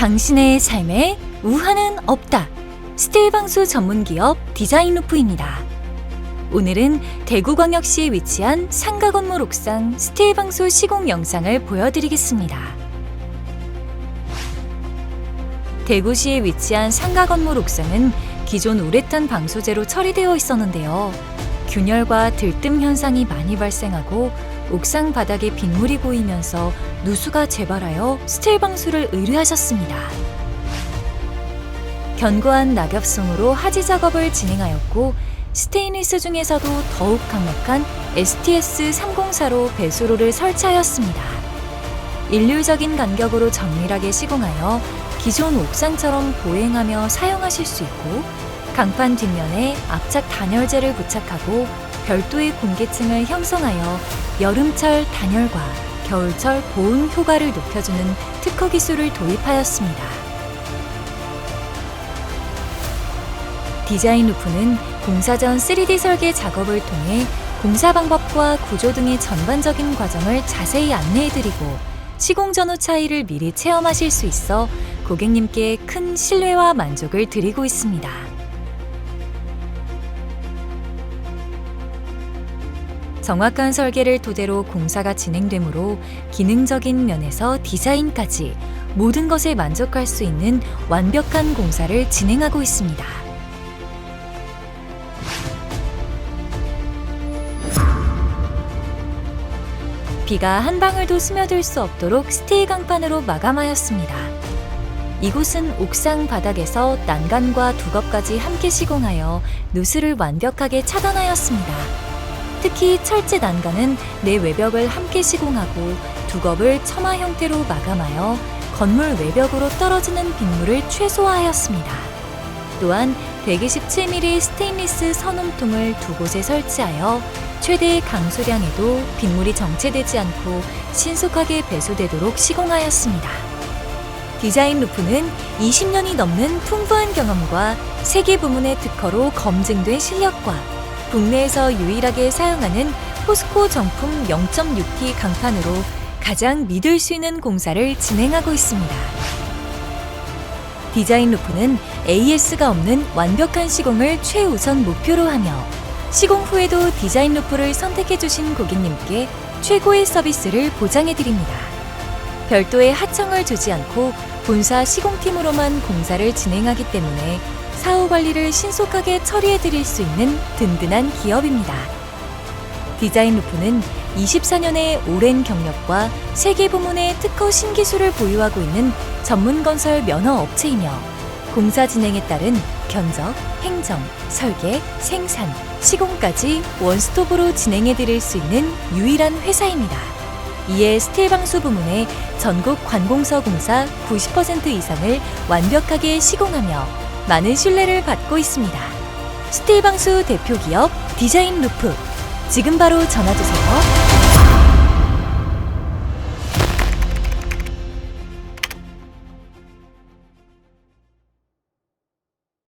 당신의 삶에 우한은 없다. 스틸 방수 전문 기업 디자인 루프입니다. 오늘은 대구광역시에 위치한 상가 건물 옥상 스틸 방수 시공 영상을 보여드리겠습니다. 대구시에 위치한 상가 건물 옥상은 기존 우레탄 방수제로 처리되어 있었는데요. 균열과 들뜸 현상이 많이 발생하고 옥상 바닥에 빗물이 고이면서 누수가 재발하여 스틸 방수를 의뢰하셨습니다. 견고한 낙엽송으로 하지 작업을 진행하였고 스테인리스 중에서도 더욱 강력한 STS 304로 배수로를 설치하였습니다. 일률적인 간격으로 정밀하게 시공하여 기존 옥상처럼 보행하며 사용하실 수 있고 강판 뒷면에 압착 단열재를 부착하고 별도의 공기층을 형성하여 여름철 단열과 겨울철 보온 효과를 높여주는 특허 기술을 도입하였습니다. 디자인 루프는 공사 전 3D 설계 작업을 통해 공사 방법과 구조 등의 전반적인 과정을 자세히 안내해드리고 시공 전후 차이를 미리 체험하실 수 있어 고객님께 큰 신뢰와 만족을 드리고 있습니다. 정확한 설계를 토대로 공사가 진행되므로 기능적인 면에서 디자인까지 모든 것에 만족할 수 있는 완벽한 공사를 진행하고 있습니다. 비가 한 방울도 스며들 수 없도록 스테이 강판으로 마감하였습니다. 이곳은 옥상 바닥에서 난간과 두겁까지 함께 시공하여 누수를 완벽하게 차단하였습니다. 특히 철제 난간은 내 외벽을 함께 시공하고 두겁을 처마 형태로 마감하여 건물 외벽으로 떨어지는 빗물을 최소화하였습니다. 또한 127mm 스테인리스 선홈통을 두 곳에 설치하여 최대의 강수량에도 빗물이 정체되지 않고 신속하게 배수되도록 시공하였습니다. 디자인 루프는 20년이 넘는 풍부한 경험과 세계 부문의 특허로 검증된 실력과 국내에서 유일하게 사용하는 포스코 정품 0.6T 강판으로 가장 믿을 수 있는 공사를 진행하고 있습니다. 디자인 루프는 AS가 없는 완벽한 시공을 최우선 목표로 하며 시공 후에도 디자인 루프를 선택해 주신 고객님께 최고의 서비스를 보장해 드립니다. 별도의 하청을 주지 않고 본사 시공팀으로만 공사를 진행하기 때문에 사후 관리를 신속하게 처리해 드릴 수 있는 든든한 기업입니다. 디자인 루프는 24년의 오랜 경력과 세계 부문의 특허 신기술을 보유하고 있는 전문 건설 면허 업체이며 공사 진행에 따른 견적, 행정, 설계, 생산, 시공까지 원스톱으로 진행해 드릴 수 있는 유일한 회사입니다. 이에 스틸 방수 부문의 전국 관공서 공사 90% 이상을 완벽하게 시공하며 많은 신뢰를 받고 있습니다. 스틸 방수 대표 기업 디자인 루프 지금 바로 전화 주세요.